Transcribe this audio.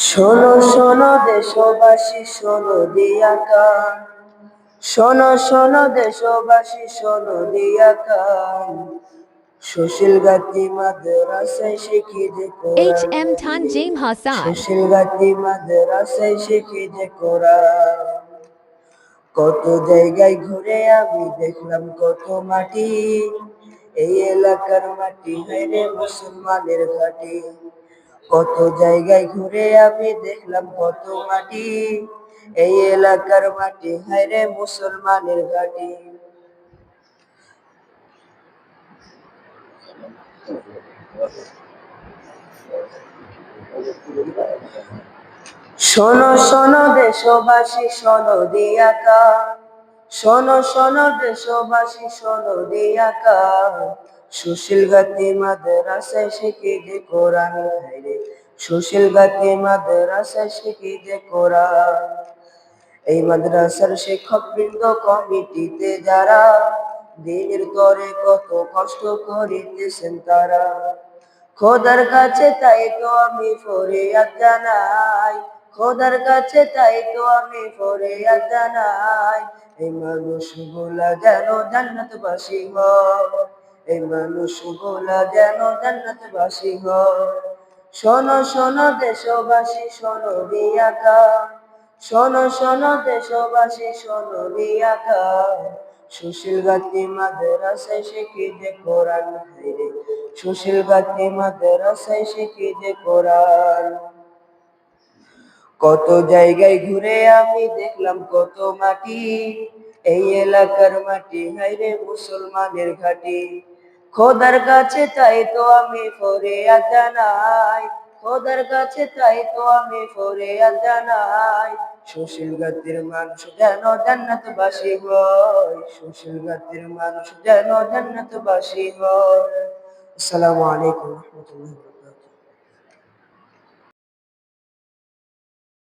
শোনো শোনো দেশবাসী শোনো দিয়া কান শোনো শোনো দেশবাসী শোনো দিয়া কান সুশীল গাতি মাদ্রাসায় শিখি যে H. M. Tanjim Hasan. সুশীল গাতি মাদ্রাসায় শিখি যে কোরআন কত জায়গায় ঘুরে আমি দেখলাম কত মাটি এই এলাকার মাটি হাইরে মুসলমানের ঘাটি কত জায়গায় ঘুরে আমি দেখলাম কত মাটি। এই এলাকার মাটি হাইরে মুসলমানের ঘাটি। শোনো শোনো দেশবাসী, শোনো দিয়া কান শোনো শোনো দেশবাসী, শোনো দিয়া কান সুশীল গাতি মাদ্রাসায় শিখি যে কোরআন হায়রে সুশীল গাতি মাদ্রাসায় শিখি যে কোরআন। এই মাদ্রাসার শিক্ষক বৃন্দ কমিটিতে যারা দিনের তরে কত কষ্ট করিতেছেন তারা, খোদার কাছে তাই তো আমি ফরিয়াদ জানাই, খোদার কাছে তাই তো আমি ফরিয়াদ জানাই, এই মানুষগুলা যেন জান্নাতবাসী হয়। এই মানুষগুলা যেন জান্নাতবাসী হয়। শোনো শোনো দেশবাসী, শোনো দিয়া কান শোনো শোনো দেশবাসী, শোনো দিয়া কান সুশীল গাতি মাদ্রাসায় শিখি যে কোরআন হায়রে সুশীল গাতি মাদ্রাসায় শিখি যে কোরআন। কত জায়গায় ঘুরে আমি দেখলাম কত মাটি। এই এলাকার মাটি হাইরে মুসলমানের ঘাটি। খোদার কাছে তাই তো আমি ফরে জানাই। খোদার কাছে তাই তো আমি ফরে জানাই। সুশীল গাতির মানুষ যেন জান্নাত বাসী হয়। সুশীল গাতির মানুষ যেন জান্নাত বাসী হয়। আসসালামু আলাইকুম রহমতুল্লাহ।